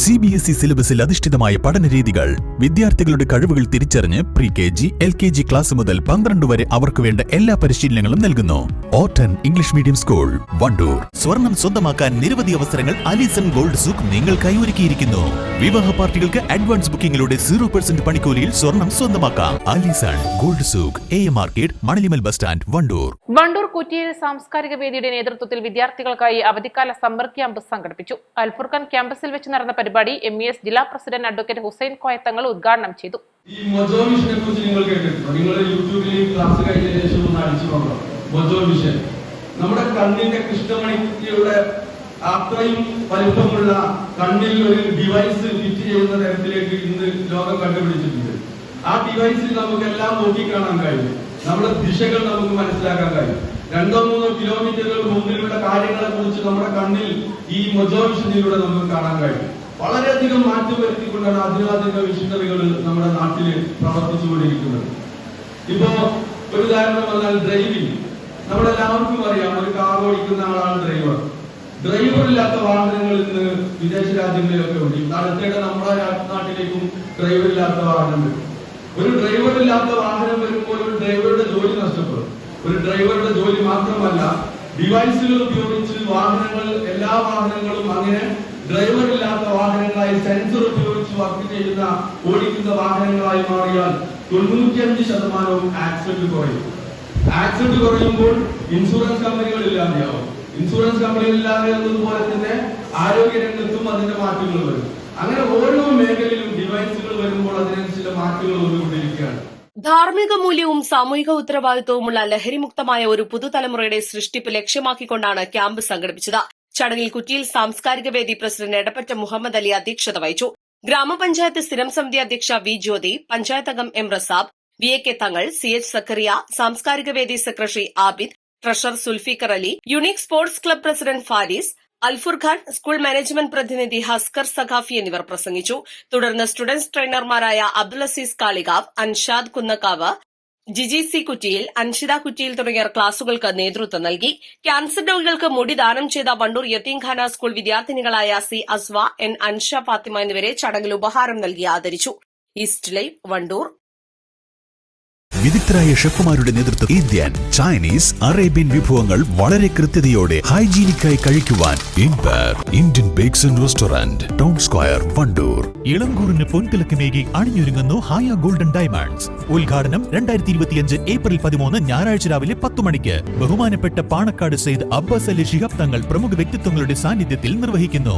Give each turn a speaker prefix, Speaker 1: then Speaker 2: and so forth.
Speaker 1: C B S E സിലബസിൽ അധിഷ്ഠിതമായ പഠന രീതികൾ വിദ്യാർത്ഥികളുടെ കഴിവുകൾ തിരിച്ചറിഞ്ഞ് pre K G L K G class മുതൽ പന്ത്രണ്ട് വരെ അവർക്ക് വേണ്ട എല്ലാ പരിശീലനങ്ങളും നൽകുന്നു. ഓട്ടൻ ഇംഗ്ലീഷ് മീഡിയം സ്കൂൾ വണ്ടൂർ സ്വർണം സ്വന്തമാക്കാൻ നിരവധി അവസരങ്ങൾ അലീസൺ ഗോൾഡ് സൂക്ക് നിങ്ങൾക്കായി ഒരുക്കിയിരിക്കുന്നു. വിവാഹ പാർട്ടികൾക്ക് അഡ്വാൻസ് ബുക്കിംഗിലൂടെ സീറോ പെർസെന്റ് പണിക്കൂലിയിൽ സ്വർണം സ്വന്തമാക്കാം. Aleeson gold souk A market Manalimal bus stand Wandoor
Speaker 2: Wandoor Kuttiyil സാംസ്കാരിക വേദിയുടെ നേതൃത്വത്തിൽ വിദ്യാർത്ഥികൾക്കായി അവധിക്കാല സമ്മർ ക്യാമ്പ് സംഘടിപ്പിച്ചു. അൽഫുർഖാൻ ക്യാമ്പസിൽ വെച്ച് നടന്ന പരിപാടി എം ഇ എസ് ജില്ലാ പ്രസിഡന്റ് അഡ്വക്കേറ്റ് ഹുസൈൻ കോയത്തങ്ങൾ ഉദ്ഘാടനം ചെയ്തു.
Speaker 3: ഈ മൊജോ നിങ്ങൾ കേട്ടിട്ടുണ്ടോ? നിങ്ങൾ യൂട്യൂബിൽ ക്ലാസ് കഴിഞ്ഞ ശേഷം ഒന്ന് അടിച്ചു നോക്കണം. Mojo mission. നമ്മുടെ കണ്ണിന്റെ കൃഷ്ണമണിയുടെ അത്രയും വലിപ്പമുള്ള കണ്ണിൽ ഒരു ഡിവൈസ് ഫിറ്റ് ചെയ്യുന്ന തരത്തിലേക്ക് ഇന്ന് ലോകം കണ്ടുപിടിച്ചിട്ടുണ്ട്. ആ ഡിവൈസിൽ നമുക്ക് എല്ലാം നോക്കിക്കാണാൻ കഴിയും. നമ്മുടെ ദിശകൾ നമുക്ക് മനസ്സിലാക്കാൻ കഴിയും. രണ്ടോ മൂന്നോ കിലോമീറ്ററുകൾ മുമ്പിലുള്ള കാര്യങ്ങളെ കുറിച്ച് നമ്മുടെ കണ്ണിൽ ഈ മൊജോ മിഷനിലൂടെ നമുക്ക് കാണാൻ കഴിയും. വളരെയധികം മാറ്റം വരുത്തിക്കൊണ്ടാണ് അധികാധിക മിഷനറികൾ നമ്മുടെ നാട്ടിൽ പ്രവർത്തിച്ചുകൊണ്ടിരിക്കുന്നത്. ഇപ്പോ ഒരു ഉദാഹരണം പറഞ്ഞാൽ ഡ്രൈവിംഗ് നമ്മളെല്ലാവർക്കും അറിയാം ഒരു കാർ ഓടിക്കുന്ന ആളാണ് ഡ്രൈവർ ഡ്രൈവർ ഇല്ലാത്ത വാഹനങ്ങൾ ഇന്ന് വിദേശ രാജ്യങ്ങളിലൊക്കെ ഉണ്ട്. അടുത്തിടെ നമ്മുടെ നാട്ടിലേക്കും ഡ്രൈവർ ഇല്ലാത്ത വാഹനം വരും ഒരു ഡ്രൈവർ ഇല്ലാത്ത വാഹനം വരുമ്പോൾ ഒരു ഡ്രൈവറുടെ ജോലി നഷ്ടപ്പെടും. ഒരു ഡ്രൈവറുടെ ജോലി മാത്രമല്ല ഡിവൈസുകൾ ഉപയോഗിച്ച് വാഹനങ്ങൾ എല്ലാ വാഹനങ്ങളും അങ്ങനെ ഡ്രൈവർ ഇല്ലാത്ത വാഹനങ്ങളായി സെൻസർ ഉപയോഗിച്ച് വർക്ക് ചെയ്യുന്ന ഓടിക്കുന്ന വാഹനങ്ങളായി മാറിയാൽ തൊണ്ണൂറ്റിയഞ്ച് ശതമാനവും ആക്സിഡന്റ് കുറയും. ആക്സിഡന്റ് കുറയുമ്പോൾ ഇൻഷുറൻസ് കമ്പനികൾ ഇല്ലാതെയാവും. ഇൻഷുറൻസ് കമ്പനികൾ ഇല്ലാതെയാവുന്നതുപോലെ തന്നെ ആരോഗ്യ രംഗത്തും അതിന്റെ മാറ്റങ്ങൾ വരും. അങ്ങനെ ഓരോ മേഖലയിലും ഡിവൈസുകൾ വരുമ്പോൾ അതിന് ചില മാറ്റങ്ങൾ വന്നുകൊണ്ടിരിക്കുകയാണ്.
Speaker 4: ധാർമ്മിക മൂല്യവും സാമൂഹിക ഉത്തരവാദിത്വവുമുള്ള ലഹരിമുക്തമായ ഒരു പുതുതലമുറയുടെ സൃഷ്ടിപ്പ് ലക്ഷ്യമാക്കിക്കൊണ്ടാണ് ക്യാമ്പ് സംഘടിപ്പിച്ചത്. ചടങ്ങിൽ കുറ്റിയിൽ സാംസ്കാരിക വേദി പ്രസിഡന്റ് എടപ്പറ്റ മുഹമ്മദ് അലി അധ്യക്ഷത വഹിച്ചു. ഗ്രാമപഞ്ചായത്ത് സ്ഥിരം സമിതി അധ്യക്ഷ വി ജ്യോതി പഞ്ചായത്ത് അംഗം M Rasab V A K Thangal C H Zakariya സാംസ്കാരിക വേദി secretary Abid treasurer Zulfikar Ali unique sports club president Faris Alfurqan school management പ്രതിനിധി ഹസ്കർ സഖാഫി എന്നിവർ പ്രസംഗിച്ചു. തുടർന്ന് സ്റ്റുഡന്റ്സ് ട്രെയിനർമാരായ അബ്ദുൽ അസീസ് കാളികാവ് അൻഷാദ് കുന്നക്കാവ് ജിജി സി കുറ്റിയിൽ അൻഷിത കുറ്റിയിൽ തുടങ്ങിയവർ ക്ലാസുകൾക്ക് നേതൃത്വം നൽകി. ക്യാൻസർ രോഗികൾക്ക് മുടി ദാനം ചെയ്ത വണ്ടൂർ യത്തീംഖാന സ്കൂൾ വിദ്യാർത്ഥിനികളായ സി അസ്വ എൻ അൻഷ ഫാത്തിമ എന്നിവരെ ചടങ്ങിൽ ഉപഹാരം നൽകി ആദരിച്ചു. East live Wandoor.
Speaker 1: വിദഗ്ധരായ ഷെഫുമാരുടെ നേതൃത്വം ഇന്ത്യൻ ചൈനീസ് അറേബ്യൻ വിഭവങ്ങൾ വളരെ കൃത്യതയോടെ ഹൈജീനിക്കായി കഴിക്കുവാൻ Indian Bakes and Restaurant Town Square Wandoor. ഇളങ്കൂറിന് പൊൻതിളക്കമേകി അണിഞ്ഞൊരുങ്ങുന്നു ഹായ ഗോൾഡൻ ഡയമണ്ട്സ്. ഉദ്ഘാടനം രണ്ടായിരത്തി ഇരുപത്തിയഞ്ച് ഏപ്രിൽ പതിമൂന്ന് ഞായറാഴ്ച രാവിലെ പത്ത് മണിക്ക്. ബഹുമാനപ്പെട്ട പാണക്കാട് സെയ്ദ് അബ്ബാസ് അലി ശിഹാബ് തങ്ങൾ പ്രമുഖ വ്യക്തിത്വങ്ങളുടെ സാന്നിധ്യത്തിൽ നിർവഹിക്കുന്നു.